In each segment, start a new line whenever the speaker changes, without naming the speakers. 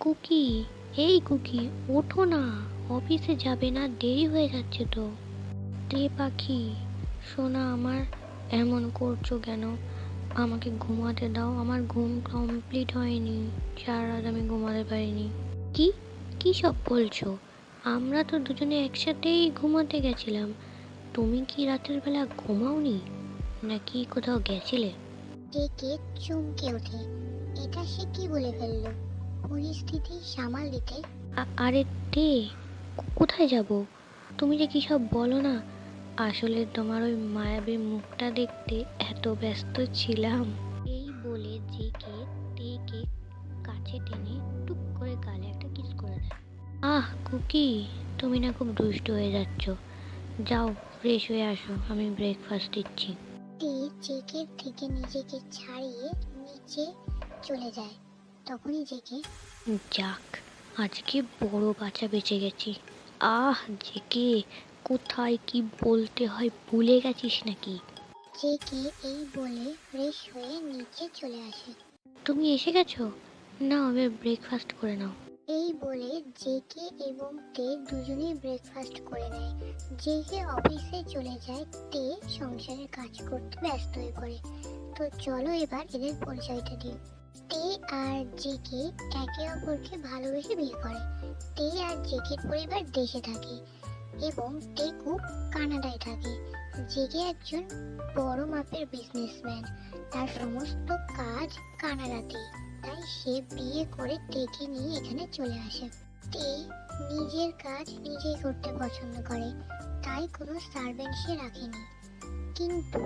Cookie, এই cookie, ওঠো না, অফিসে যাবে না, দেরি হয়ে যাচ্ছে তো। তে পাখি, সোনা আমার এমন করছ কেন? আমাকে ঘুমাতে দাও, আমার ঘুম কমপ্লিট হয়নি। সারা রাত আমি ঘুমাতে পারিনি। কি? কি সব বলছো? আমরা তো দুজনে একসাথেই ঘুমাতে গেছিলাম। তুমি কি রাতের বেলা ঘুমাওনি? নাকি কোথাও গেছিলে?
ডেকে চমকে ওঠে। এটা সে কি বলে ফেলল? পরিস্থিতি সামাল দিতে।
আরে তে কোথায় যাব? তুমি যে কী সব বলো না? আসলে তোমার ওই মায়াবী মুখটা দেখতে এত ব্যস্ত ছিলাম। এই বলে জেকে তেকে কাছে টেনে টুক করে গালে একটা কিস করে দেয়। আহ কুকি তুমি না খুব দুষ্ট হয়ে যাচ্ছ। যাও ফ্রেশ হয়ে আসো আমি ব্রেকফাস্ট দিচ্ছি।
তে জেকের থেকে নিজেকে ছাড়িয়ে নিচে চলে যায়। তখনই জেকে
যাক আজকে বড় বাচ্চা বেঁচে গেছি। আহ জেকে কোথায় কি বলতে হয় ভুলে গেছিস নাকি?
জেকে এই বলে ফ্রেশ হয়ে নিচে চলে আসে।
তুমি এসে গেছো? না আমি ব্রেকফাস্ট করে নাও।
এই বলে জেকে এবং তে দুজনেই ব্রেকফাস্ট করে নেয়। জেকে অফিসে চলে যায় তে সংসারের কাজ করতে ব্যস্ত হয়ে পড়ে। তো চলো এবার এদের পরিচয়টা দিই। তে আর জেকে একে অপরকে ভালোবেসে বিয়ে করে। তে আর জেকের পরিবার দেশে থাকে এবং টেকু কানাডায় থাকে। জেকে একজন বড় মাপের বিজনেসম্যান তার সমস্ত কাজ কানাডাতে তাই সে বিয়ে করে তেকে নিয়ে এখানে চলে আসে। তে নিজের কাজ নিজেই করতে পছন্দ করে। তাই কোনো সার্ভেন্ট সে রাখেনি। কিন্তু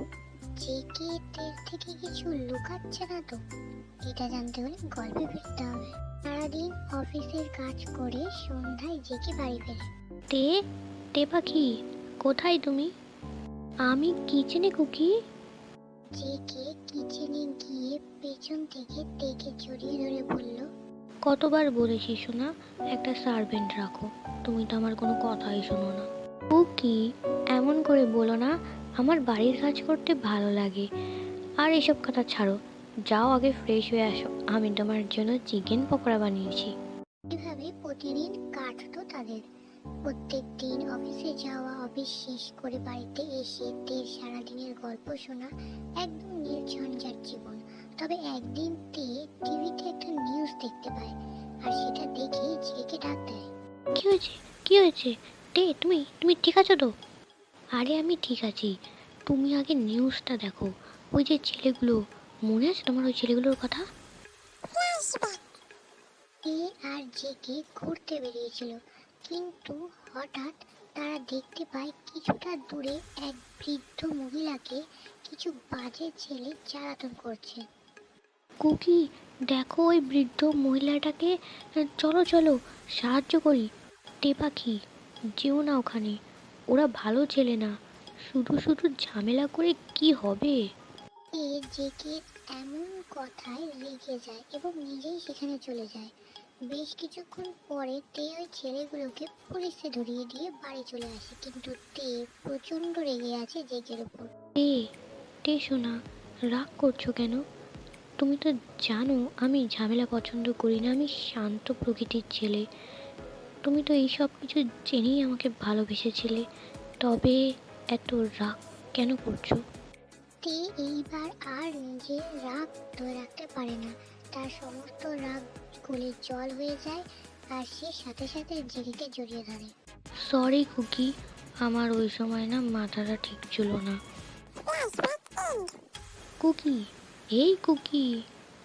জেকে তের থেকে কিছু লুকাচ্ছে না তো? এটা জানতে হলে গল্পে ফিরতে হবে। সারাদিন অফিসের কাজ করে সন্ধ্যায় জেকে বাড়ি ফেরে।
তে তে পাখি কোথায় তুমি? আমি কিচেনে কুকি।
জেকে কিচেনে গিয়ে পেছন থেকে তেকে জড়িয়ে ধরে বলল
কতবার বলেছি শোনা একটা সার্ভেন্ট রাখো। তুমি তো আমার কোনো কথাই শোনো না। কুকি এমন করে বলো না আমার বাড়ির কাজ করতে ভালো লাগে। আর এসব কথা ছাড়ো যাও আগে ফ্রেশ হয়ে আসো। আমি তোমার জন্য চিকেন পকোড়া বানিয়েছি।
এভাবে প্রতিদিন কাটতো তাদের। প্রত্যেক দিন অফিসে যাওয়া অফিস শেষ করে বাড়িতে এসে তে সারাদিনের গল্প শোনা একদম নির্ঝঞ্ঝাট জীবন। তবে একদিন তে টিভিতে একটা নিউজ দেখতে পায় আর সেটা দেখে জেকে ডাক দেয়।
কি হয়েছে? কি হয়েছে? তে তুমি তুমি ঠিক আছো তো? আরে আমি ঠিক আছি। তুমি আগে নিউজটা দেখো। ওই যে ছেলেগুলো মনে আছে তোমার ওই ছেলেগুলোর কথা?
তে আর জেকে ঘুরতে বেরিয়েছিল। কিন্তু হঠাৎ তারা দেখতে পায় কিছুটা দূরে এক বৃদ্ধ মহিলাকে কিছু বাজে ছেলে জ্বালাতন করছে।
কুকি দেখো ওই বৃদ্ধ মহিলাটাকে। চলো চলো সাহায্য করি। তে পাখি যেও না ওখানে। ওরা ভালো ছেলে না। শুধু শুধু ঝামেলা করে কি হবে?
এ জেকে এমন কথায় রেগে যায় এবং নিজেই সেখানে চলে যায়। বেশ কিছুক্ষণ পরে তে ওই ছেলেগুলোকে পুলিশে ধরিয়ে দিয়ে বাড়ি চলে আসে, কিন্তু তে প্রচণ্ড রেগে আছে জেকের উপর।
তে তে শোনা রাগ করছ কেন? তুমি তো জানো আমি ঝামেলা পছন্দ করি না, আমি শান্ত প্রকৃতির ছেলে। তুমি তো এই সব কিছু জেনেই আমাকে ভালোবেসেছিলে। তবে এত রাগ কেন করছ?
তে এইবার আর নিজের রাগ ধরে রাখতে পারে না। তার সমস্ত রাগ গলে জল হয়ে যায় আর সে সাথে সাথে জেরিকে জড়িয়ে ধরে।
সরি কুকি আমার ওই সময় না মাথাটা ঠিক ছিল না। কুকি এই কুকি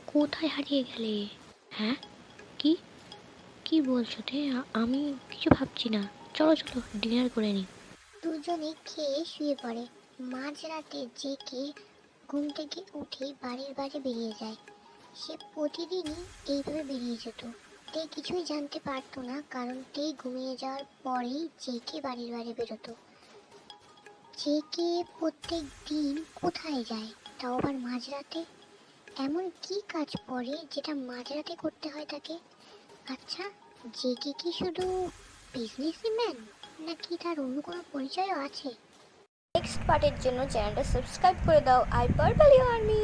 কোথায় হারিয়ে গেলে? হ্যাঁ? কি? কি বলছো তে? আমি কিছু ভাবছি না। চলো চলো ডিনার করে নিই
দুজনে খেয়ে শুয়ে পড়ে। মাঝরাতে জেকে ঘুম থেকে উঠে বাড়ির বাইরে বেরিয়ে যায়। সে প্রতিদিনই এইভাবে বেরিয়ে যেত। তে কিছুই জানতে পারতো না, কারণ তে ঘুমিয়ে যাওয়ার পরেই জেকে বাড়ির বাইরে বেরোতো। জেকে প্রত্যেক দিন কোথায় যায়? তাও আবার মাঝরাতে? এমন কি কাজ পড়ে যেটা মাঝরাতে করতে হয় তাকে? আচ্ছা জেকে কি শুধু বিজনেসম্যান নাকি তার অন্য কোনো পরিচয়ও আছে?
নেক্সট পার্টের জন্য চ্যানেলটা সাবস্ক্রাইব করে দাও। I পারপালি army